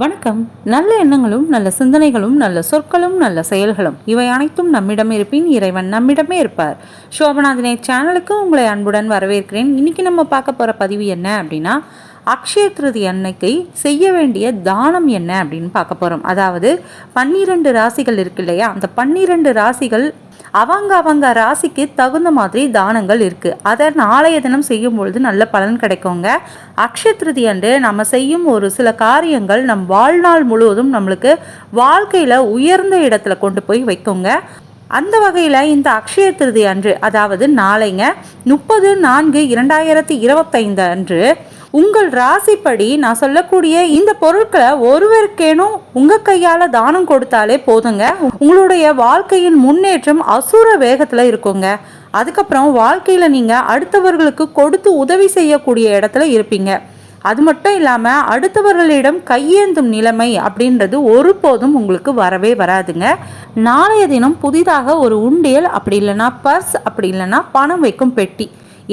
வணக்கம். நல்ல எண்ணங்களும் நல்ல சிந்தனைகளும் நல்ல சொற்களும் நல்ல செயல்களும். இவை அனைத்தும் நம்மிடம் இருப்பின் இறைவன் நம்மிடமே இருப்பார். சோபநாதினை சேனலுக்கு உங்களை அன்புடன் வரவேற்கிறேன். இன்னைக்கு நம்ம பார்க்க போகிற பதிவு என்ன அப்படின்னா அக்ஷய திருதி அன்னைக்கு செய்ய வேண்டிய தானம் என்ன அப்படின்னு பார்க்க போகிறோம் அதாவது பன்னிரெண்டு ராசிகள் இருக்கு இல்லையா? அந்த பன்னிரெண்டு ராசிகள் அவங்க அவங்க ராசிக்கு தகுந்த மாதிரி தானங்கள் இருக்குது அதை நாளைய தினம் செய்யும் பொழுது நல்ல பலன் கிடைக்குங்க. அக்ஷய திருதி அன்று நம்ம செய்யும் ஒரு சில காரியங்கள் நம் வாழ்நாள் முழுவதும் நம்மளுக்கு வாழ்க்கையில் உயர்ந்த இடத்துல கொண்டு போய் வைக்குங்க. அந்த வகையில் இந்த அக்ஷய திருதி அன்று அதாவது நாளைங்க முப்பது நான்கு இரண்டாயிரத்தி இருபத்தைந்து அன்று உங்கள் ராசிப்படி நான் சொல்லக்கூடிய இந்த பொருட்களை ஒருவருக்கேனும் உங்க கையால தானம் கொடுத்தாலே போதுங்க. உங்களுடைய வாழ்க்கையின் முன்னேற்றம் அசுர வேகத்துல இருக்குங்க. அதுக்கப்புறம் வாழ்க்கையில நீங்க அடுத்தவர்களுக்கு கொடுத்து உதவி செய்யக்கூடிய இடத்துல இருப்பீங்க. அது மட்டும் இல்லாமல் அடுத்தவர்களிடம் கையேந்தும் நிலைமை அப்படின்றது ஒருபோதும் உங்களுக்கு வரவே வராதுங்க. நாளைய தினம் புதிதாக ஒரு உண்டியல் அப்படி இல்லைன்னா பர்ஸ் அப்படி இல்லைன்னா பணம் வைக்கும் பெட்டி.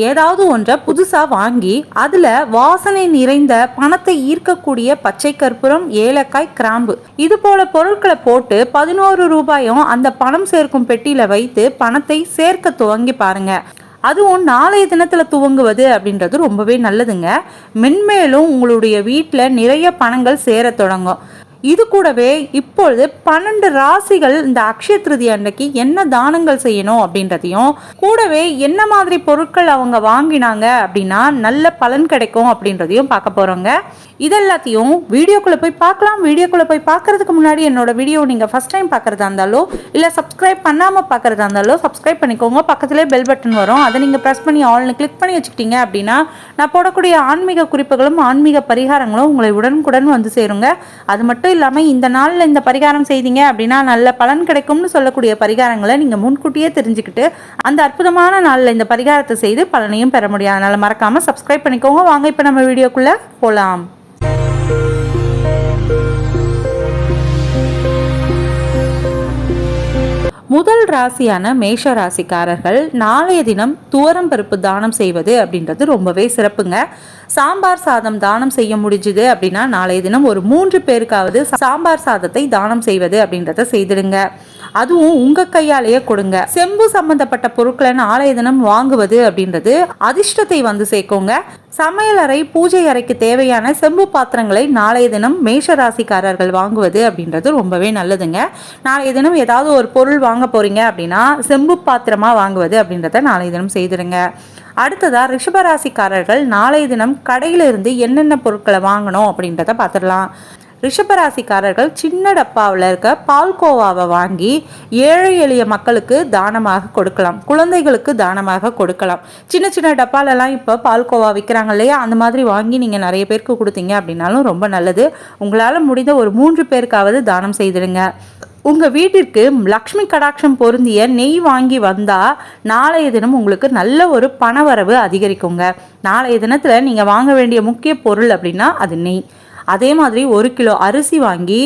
ஏதாவது ஒன்றை புதுசாக வாங்கி அதில் வாசனை நிறைந்த பணத்தை ஈர்க்கக்கூடிய பச்சை கற்பூரம் ஏலக்காய் கிராம்பு. இது போல பொருட்களை போட்டு பதினோரு ரூபாயும் அந்த பணம் சேர்க்கும் பெட்டியில் வைத்து பணத்தை சேர்க்க துவங்கி பாருங்க. அதுவும் நாளைய தினத்தில் துவங்குவது அப்படின்றது ரொம்பவே நல்லதுங்க. மென்மேலும் உங்களுடைய வீட்டில் நிறைய பணங்கள் சேர தொடங்கும். இது கூடவே இப்பொழுது பன்னெண்டு ராசிகள் இந்த அக்ஷய திருதி அன்னைக்கு என்ன தானங்கள் செய்யணும் அப்படின்றதையும் கூடவே என்ன மாதிரி பொருட்கள் அவங்க வாங்கினாங்க அப்படின்னா நல்ல பலன் கிடைக்கும் அப்படின்றதையும் பார்க்க போறோங்க. இதெல்லாத்தையும் வீடியோக்குள்ளே போய் பார்க்கலாம். வீடியோக்குள்ளே போய் பார்க்கறதுக்கு முன்னாடி என்னோட வீடியோ நீங்கள் ஃபஸ்ட் டைம் பார்க்குறதா இருந்தாலோ இல்லை சப்ஸ்கிரைப் பண்ணாமல் பார்க்குறதா இருந்தாலோ சப்ஸ்கிரைப் பண்ணிக்கோங்க. பக்கத்துலேயே பெல் பட்டன் வரும். அதை நீங்கள் ப்ரெஸ் பண்ணி ஆல்னு கிளிக் பண்ணி வச்சுக்கிட்டீங்க அப்படின்னா நான் போடக்கூடிய ஆன்மீக குறிப்புகளும் ஆன்மீக பரிகாரங்களும் உங்களை உடனுக்குடன் வந்து சேருங்க. அது மட்டும் இல்லாமல் இந்த நாளில் இந்த பரிகாரம் செய்தீங்க அப்படின்னா நல்ல பலன் கிடைக்கும்னு சொல்லக்கூடிய பரிகாரங்களை நீங்கள் முன்கூட்டியே தெரிஞ்சுக்கிட்டு அந்த அற்புதமான நாளில் இந்த பரிகாரத்தை செய்து பலனையும் பெற முடியும். அதனால் மறக்காமல் சப்ஸ்கிரைப் பண்ணிக்கோங்க. வாங்க இப்போ நம்ம வீடியோக்குள்ளே போகலாம் முதல் ராசியான மேஷ ராசிக்காரர்கள் நாளைய தினம் துவரம் பருப்பு தானம் செய்வது அப்படின்றது ரொம்பவே சிறப்புங்க. சாம்பார் சாதம் தானம் செய்ய முடிஞ்சுது அப்படின்னா நாளைய தினம் ஒரு மூன்று பேருக்காவது சாம்பார் சாதத்தை தானம் செய்வது அப்படின்றத செய்திடுங்க. அதுவும் உங்க கையாலேயே கொடுங்க. செம்பு சம்பந்தப்பட்ட பொருட்களை நாளைய தினம் வாங்குவது அப்படின்றது அதிர்ஷ்டத்தை வந்து சேர்க்குங்க. சமையலறை பூஜை அறைக்கு தேவையான செம்பு பாத்திரங்களை நாளைய தினம் மேஷ ராசிக்காரர்கள் வாங்குவது அப்படின்றது ரொம்பவே நல்லதுங்க. நாளைய தினம் ஏதாவது ஒரு பொருள் வாங்க போறீங்க அப்படின்னா செம்பு பாத்திரமா வாங்குவது அப்படின்றத நாளைய தினம் செய்திருங்க அடுத்ததா ரிஷபராசிக்காரர்கள் நாளைய தினம் கடையிலிருந்து என்னென்ன பொருட்களை வாங்கணும் அப்படின்றத பார்த்துடலாம் ரிஷபராசிக்காரர்கள் சின்ன டப்பாவில் இருக்க பால்கோவாவை வாங்கி ஏழை எளிய மக்களுக்கு தானமாக கொடுக்கலாம். குழந்தைகளுக்கு தானமாக கொடுக்கலாம். சின்ன சின்ன டப்பாலெல்லாம் இப்போ பால்கோவா விற்கிறாங்க இல்லையா? அந்த மாதிரி வாங்கி நீங்கள் நிறைய பேருக்கு கொடுத்தீங்க அப்படின்னாலும் ரொம்ப நல்லது. உங்களால் முடிந்த ஒரு மூன்று பேருக்காவது தானம் செய்திடுங்க. உங்கள் வீட்டிற்கு லக்ஷ்மி கடாட்சம் பொருந்திய நெய் வாங்கி வந்தால் நாளைய தினம் உங்களுக்கு நல்ல ஒரு பணவரவு அதிகரிக்குங்க. நாளைய தினத்தில் நீங்கள் வாங்க வேண்டிய முக்கிய பொருள் அப்படின்னா அது நெய். அதே மாதிரி ஒரு கிலோ அரிசி வாங்கி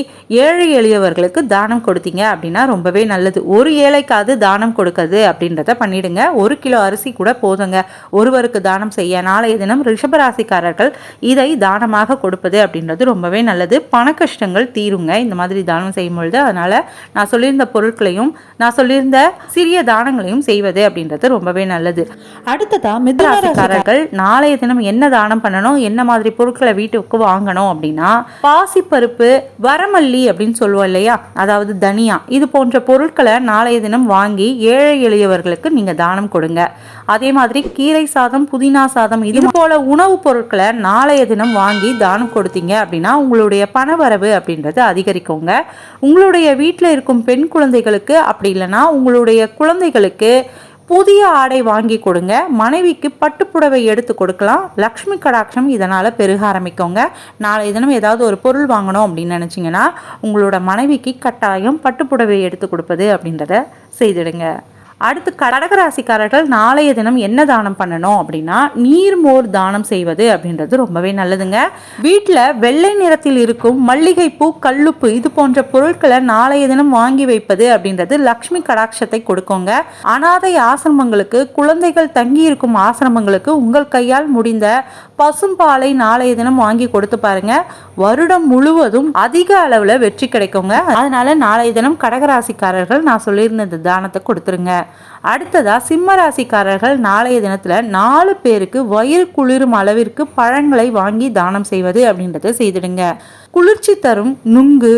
ஏழை எளியவர்களுக்கு தானம் கொடுத்தீங்க அப்படின்னா ரொம்பவே நல்லது. ஒரு ஏழைக்காவது தானம் கொடுக்குறது அப்படின்றத பண்ணிடுங்க. ஒரு கிலோ அரிசி கூட போதுங்க. ஒருவருக்கு தானம் செய்ய நாளைய தினம் ரிஷபராசிக்காரர்கள் இதை தானமாக கொடுப்பது அப்படின்றது ரொம்பவே நல்லது. பண கஷ்டங்கள் தீருங்க. இந்த மாதிரி தானம் செய்யும் பொழுது அதனால நான் சொல்லியிருந்த பொருட்களையும் நான் சொல்லியிருந்த சிறிய தானங்களையும் செய்வது அப்படின்றது ரொம்பவே நல்லது. அடுத்ததா மிதராசிக்காரர்கள் நாளைய தினம் என்ன தானம் பண்ணணும்? என்ன மாதிரி பொருட்களை வீட்டுக்கு வாங்கணும் அப்படின்னு அப்படின்னா பாசிப்பருப்பு வரமல்லி அப்படின்னு சொல்லுவோம் இல்லையா? அதாவது தனியா. இது போன்ற பொருட்களை நாளைய தினம் வாங்கி ஏழை எளியவர்களுக்கு நீங்க தானம் கொடுங்க. அதே மாதிரி கீரை சாதம் புதினா சாதம் இது போல உணவுப் பொருட்களை நாளைய தினம் வாங்கி தானம் கொடுத்தீங்க அப்படின்னா உங்களுடைய பணவரவு அப்படின்றது அதிகரிக்குங்க. உங்களுடைய வீட்டில் இருக்கும் பெண் குழந்தைகளுக்கு அப்படி இல்லைன்னா உங்களுடைய குழந்தைகளுக்கு புதிய ஆடை வாங்கி கொடுங்க. மனைவிக்கு பட்டுப்புடவை எடுத்து கொடுக்கலாம். லக்ஷ்மி கடாட்சம் இதனால் பெருக ஆரம்பிக்கோங்க. நாளை தினம் ஏதாவது ஒரு பொருள் வாங்கணும் அப்படின்னு நினச்சிங்கன்னா உங்களோட மனைவிக்கு கட்டாயம் பட்டுப்புடவை எடுத்து கொடுப்பது அப்படின்றத செய்திடுங்க. அடுத்து கடகராசிக்காரர்கள் நாளைய தினம் என்ன தானம் பண்ணணும் அப்படின்னா நீர்மோர் தானம் செய்வது அப்படின்றது ரொம்பவே நல்லதுங்க. வீட்டில் வெள்ளை நிறத்தில் இருக்கும் மல்லிகைப்பூ கல்லுப்பு இது போன்ற பொருட்களை நாளைய தினம் வாங்கி வைப்பது அப்படின்றது லக்ஷ்மி கடாட்சத்தை கொடுக்குங்க. அனாதை ஆசிரமங்களுக்கு குழந்தைகள் தங்கி இருக்கும் ஆசிரமங்களுக்கு உங்கள் கையால் முடிந்த பசும்பாலை நாளைய தினம் வாங்கி கொடுத்து பாருங்க. வருடம் முழுவதும் அதிக அளவுல வெற்றி கிடைக்குங்க. அதனால நாளைய தினம் கடகராசிக்காரர்கள் நான் சொல்லியிருந்த தானத்தை கொடுத்துருங்க. அடுத்ததா சிம்ம ராசிக்காரர்கள் நாளைய தினத்துல நாலு பேருக்கு வயிறு குளிரும் அளவிற்கு பழங்களை வாங்கி தானம் செய்வது அப்படின்றத செய்திடுங்க. குளிர்ச்சி தரும் நுங்கு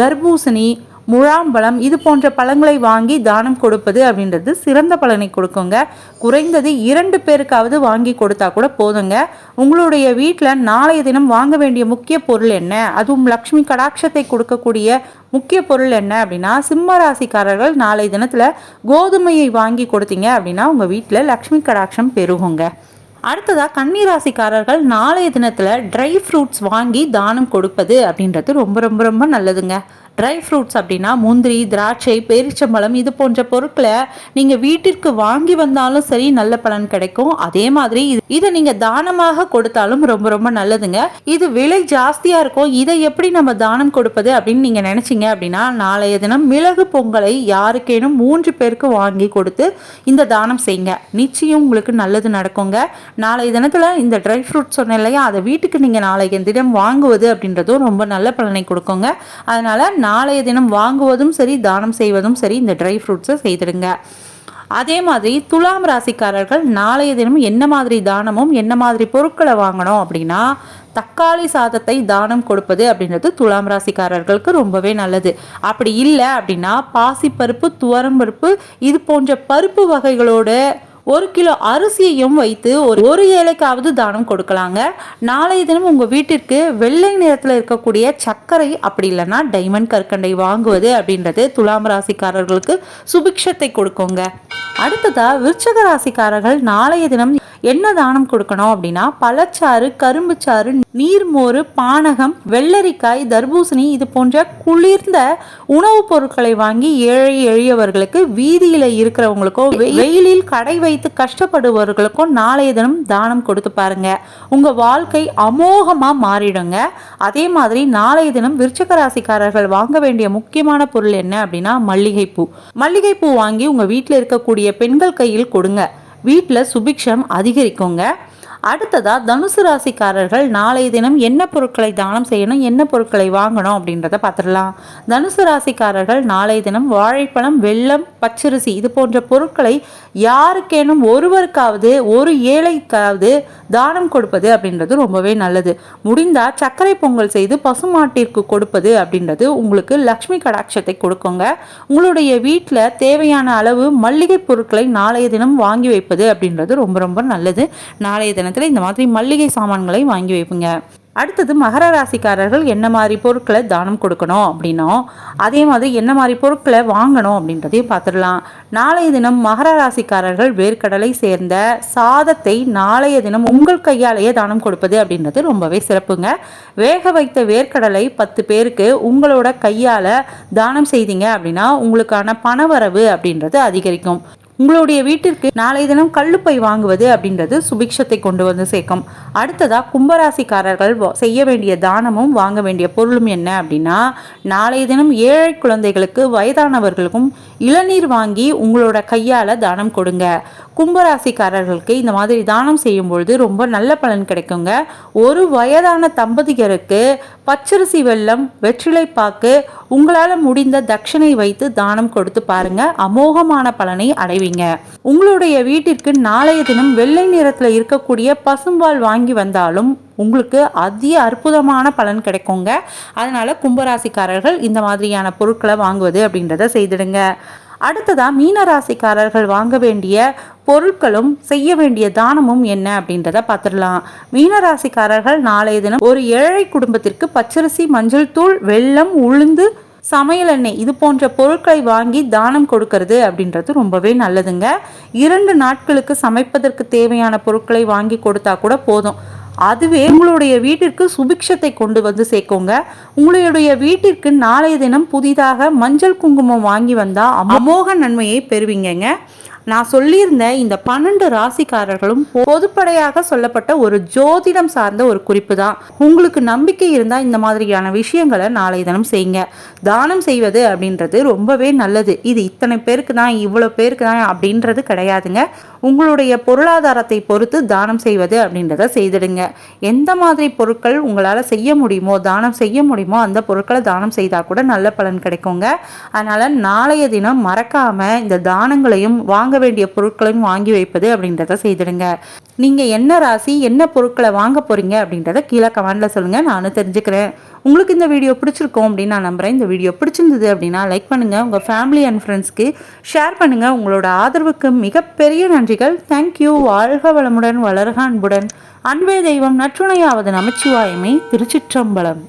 தர்பூசணி முழாம்பழம் இது போன்ற பழங்களை வாங்கி தானம் கொடுப்பது அப்படின்றது சிறந்த பலனை கொடுக்குங்க. குறைந்தது இரண்டு பேருக்காவது வாங்கி கொடுத்தா கூட போதுங்க. உங்களுடைய வீட்டில் நாளைய தினம் வாங்க வேண்டிய முக்கிய பொருள் என்ன? அதுவும் லக்ஷ்மி கடாட்சத்தை கொடுக்கக்கூடிய முக்கிய பொருள் என்ன அப்படின்னா சிம்ம ராசிக்காரர்கள் நாளைய தினத்தில் கோதுமையை வாங்கி கொடுத்தீங்க அப்படின்னா உங்கள் வீட்டில் லக்ஷ்மி கடாட்சம் பெருகுங்க. அடுத்ததாக கன்னிராசிக்காரர்கள் நாளைய தினத்தில் ட்ரை ஃப்ரூட்ஸ் வாங்கி தானம் கொடுப்பது அப்படின்றது ரொம்ப ரொம்ப ரொம்ப நல்லதுங்க. ட்ரை ஃப்ரூட்ஸ் அப்படின்னா முந்திரி திராட்சை பேரிச்சம்பழம் இது போன்ற பொருட்களை நீங்கள் வீட்டிற்கு வாங்கி வந்தாலும் சரி நல்ல பலன் கிடைக்கும். அதே மாதிரி இது இதை நீங்கள் தானமாக கொடுத்தாலும் ரொம்ப ரொம்ப நல்லதுங்க. இது விலை ஜாஸ்தியாக இருக்கும். இதை எப்படி நம்ம தானம் கொடுப்பது அப்படின்னு நீங்கள் நினச்சிங்க அப்படின்னா நாளைய தினம் மிளகு பொங்கலை யாருக்கேனும் மூன்று பேருக்கு வாங்கி கொடுத்து இந்த தானம் செய்யுங்க. நிச்சயம் உங்களுக்கு நல்லது நடக்குங்க. நாளைய தினத்தில் இந்த ட்ரை ஃப்ரூட் சொன்னேன் இல்லையா அதை வீட்டுக்கு நீங்கள் நாளைய தினம் வாங்குவது அப்படின்றதும் ரொம்ப நல்ல பலனை கொடுக்குங்க. அதனால் நாளைய தினம் வாங்குவதும் சரி தானம் செய்வதும் சரி இந்த ட்ரை ஃப்ரூட்ஸை செய்திடுங்க. அதே மாதிரி துலாம் ராசிக்காரர்கள் நாளைய தினம் என்ன மாதிரி தானமும் என்ன மாதிரி பொருட்களை வாங்கணும் அப்படின்னா தக்காளி சாதத்தை தானம் கொடுப்பது அப்படின்றது துலாம் ராசிக்காரர்களுக்கு ரொம்பவே நல்லது. அப்படி இல்லை அப்படின்னா பாசிப்பருப்பு துவரம்பருப்பு இது போன்ற பருப்பு வகைகளோட ஒரு கிலோ அரிசியையும் வைத்து ஒரு ஒரு ஏழைக்காவது தானம் கொடுக்கலாங்க. நாளைய தினம் உங்கள் வீட்டிற்கு வெள்ளை நிறத்தில் இருக்கக்கூடிய சர்க்கரை அப்படி இல்லைன்னா டைமண்ட் கற்கண்டை வாங்குவது அப்படின்றது துலாம் ராசிக்காரர்களுக்கு சுபிக்ஷத்தை கொடுக்குங்க. அடுத்ததா விருச்சக ராசிக்காரர்கள் நாளைய தினம் என்ன தானம் கொடுக்கணும் அப்படின்னா பழச்சாறு கரும்புச்சாறு நீர்மோறு பானகம் வெள்ளரிக்காய் தர்பூசணி இது போன்ற குளிர்ந்த உணவுப் பொருட்களை வாங்கி ஏழை எளியவர்களுக்கு வீதியில் இருக்கிறவங்களுக்கோ வெயிலில் கடை வைத்து கஷ்டப்படுபவர்களுக்கோ நாளைய தினம் தானம் கொடுத்து பாருங்க. உங்க வாழ்க்கை அமோகமா மாறிடுங்க. அதே மாதிரி நாளைய தினம் விருச்சக ராசிக்காரர்கள் வாங்க வேண்டிய முக்கியமான பொருள் என்ன அப்படின்னா மல்லிகைப்பூ. மல்லிகைப்பூ வாங்கி உங்க வீட்டில் இருக்கக்கூடிய பெண்கள் கையில் கொடுங்க. வீட்டில் சுபிக்ஷம் அதிகரிக்குங்க. அடுத்ததாக தனுசு ராசிக்காரர்கள் நாளைய தினம் என்ன பொருட்களை தானம் செய்யணும் என்ன பொருட்களை வாங்கணும் அப்படின்றத பார்த்துடலாம். தனுசு ராசிக்காரர்கள் நாளைய தினம் வாழைப்பழம் வெள்ளம் பச்சரிசி இது போன்ற பொருட்களை யாருக்கேனும் ஒருவருக்காவது ஒரு ஏழைக்காவது தானம் கொடுப்பது அப்படின்றது ரொம்பவே நல்லது. முடிந்தால் சர்க்கரை பொங்கல் செய்து பசுமாட்டிற்கு கொடுப்பது அப்படின்றது உங்களுக்கு லக்ஷ்மி கடாட்சத்தை கொடுக்குங்க. உங்களுடைய வீட்டில் தேவையான அளவு மல்லிகை பொருட்களை நாளைய தினம் வாங்கி வைப்பது அப்படின்றது ரொம்ப ரொம்ப நல்லது. நாளைய தினத்தில் இந்த மாதிரி மல்லிகை சாமான்களை வாங்கி வைப்புங்க. அடுத்தது மகர ராசிக்காரர்கள் என்ன மாதிரி பொருட்களை தானம் கொடுக்கணும் அப்படின்னா அதே மாதிரி என்ன மாதிரி பொருட்களை வாங்கணும் அப்படின்றதையும் பார்த்துடலாம். நாளைய தினம் மகர ராசிக்காரர்கள் வேர்க்கடலை சேர்ந்த சாதத்தை நாளைய தினம் உங்கள் கையாலேயே தானம் கொடுப்பது அப்படின்றது ரொம்பவே சிறப்புங்க. வேக வைத்த வேர்க்கடலை பத்து பேருக்கு உங்களோட கையால் தானம் செய்தீங்க அப்படின்னா உங்களுக்கான பணவரவு அப்படின்றது அதிகரிக்கும். உங்களுடைய வீட்டிற்கு நாளைய தினம் கல்லுப்பை வாங்குவது அப்படின்றது சுபிக்ஷத்தை கொண்டு வந்து சேர்க்கும். அடுத்ததா கும்பராசிக்காரர்கள் செய்ய வேண்டிய தானமும் வாங்க வேண்டிய பொருளும் என்ன அப்படின்னா நாளைய தினம் ஏழை குழந்தைகளுக்கு வயதானவர்களுக்கும் இளநீர் வாங்கி உங்களோட கையால் தானம் கொடுங்க. கும்பராசிக்காரர்களுக்கு இந்த மாதிரி தானம் செய்யும் பொழுது ரொம்ப நல்ல பலன் கிடைக்குங்க. ஒரு வயதான தம்பதியருக்கு பச்சரிசி வெள்ளம் வெற்றிலை பாக்கு உங்களால் முடிந்த தட்சணை வைத்து தானம் கொடுத்து பாருங்க. அமோகமான பலனை அடைவீங்க. உங்களுடைய வீட்டிற்கு நாளைய தினம் வெள்ளை நிறத்தில் இருக்கக்கூடிய பசும்பால் வாங்கி வந்தாலும் உங்களுக்கு அதிக அற்புதமான பலன் கிடைக்குங்க. அதனால கும்பராசிக்காரர்கள் இந்த மாதிரியான பொருட்களை வாங்குவது அப்படின்றத செய்திடுங்க. அடுத்ததா மீனராசிக்காரர்கள் வாங்க வேண்டிய பொருட்களும் செய்ய வேண்டிய தானமும் என்ன அப்படின்றத பார்த்துடலாம். மீனராசிக்காரர்கள் நாளைய தினம் ஒரு ஏழை குடும்பத்திற்கு பச்சரிசி மஞ்சள் தூள் வெள்ளம் உளுந்து சமையல் எண்ணெய் இது போன்ற பொருட்களை வாங்கி தானம் கொடுக்கறது அப்படின்றது ரொம்பவே நல்லதுங்க. இரண்டு நாட்களுக்கு சமைப்பதற்கு தேவையான பொருட்களை வாங்கி கொடுத்தா கூட போதும். அதுவே உங்களுடைய வீட்டிற்கு சுபிக்ஷத்தை கொண்டு வந்து சேர்க்கோங்க. உங்களுடைய வீட்டிற்கு நாளைய தினம் புதிதாக மஞ்சள் குங்குமம் வாங்கி வந்தால் அமோக நன்மையை பெறுவீங்கங்க. நான் சொல்லியிருந்த இந்த பன்னெண்டு ராசிக்காரர்களும் பொதுப்படையாக சொல்லப்பட்ட ஒரு ஜோதிடம் சார்ந்த ஒரு குறிப்பு தான் உங்களுக்கு நம்பிக்கை இருந்தால் இந்த மாதிரியான விஷயங்களை நாளை தினம் செய்யுங்க. தானம் செய்வது அப்படின்றது ரொம்பவே நல்லது. இது இத்தனை பேருக்கு தான் இவ்வளோ பேருக்கு தான் அப்படின்றது கிடையாதுங்க. உங்களுடைய பொருளாதாரத்தை பொறுத்து தானம் செய்வது அப்படின்றத செய்திடுங்க. எந்த மாதிரி பொருட்கள் உங்களால் செய்ய முடியுமோ தானம் செய்ய முடியுமோ அந்த பொருட்களை தானம் செய்தால் கூட நல்ல பலன் கிடைக்குங்க. அதனால் நாளைய தினம் மறக்காமல் இந்த தானங்களையும் வாங்க வாங்க வேண்டிய பொருட்களையும் வாங்கி வைப்பது அப்படின்றத செய்திடுங்க. நீங்கள் என்ன ராசி என்ன பொருட்களை வாங்க போகிறீங்க அப்படின்றத கீழே கமெண்டில் சொல்லுங்கள் நானும் தெரிஞ்சுக்கிறேன். உங்களுக்கு இந்த வீடியோ பிடிச்சிருக்கோம் அப்படின்னு நான் நம்புகிறேன் இந்த வீடியோ பிடிச்சிருந்தது அப்படின்னா லைக் பண்ணுங்கள் உங்கள் ஃபேமிலி அண்ட் ஃப்ரெண்ட்ஸ்க்கு ஷேர் பண்ணுங்கள் உங்களோட ஆதரவுக்கு மிகப்பெரிய நன்றிகள். தேங்க்யூ வாழ்க வளமுடன் வளர்க அன்புடன். அன்பே தெய்வம் நற்றுணையாவது நமச்சிவாயமே. திருச்சிற்றம்பலம்.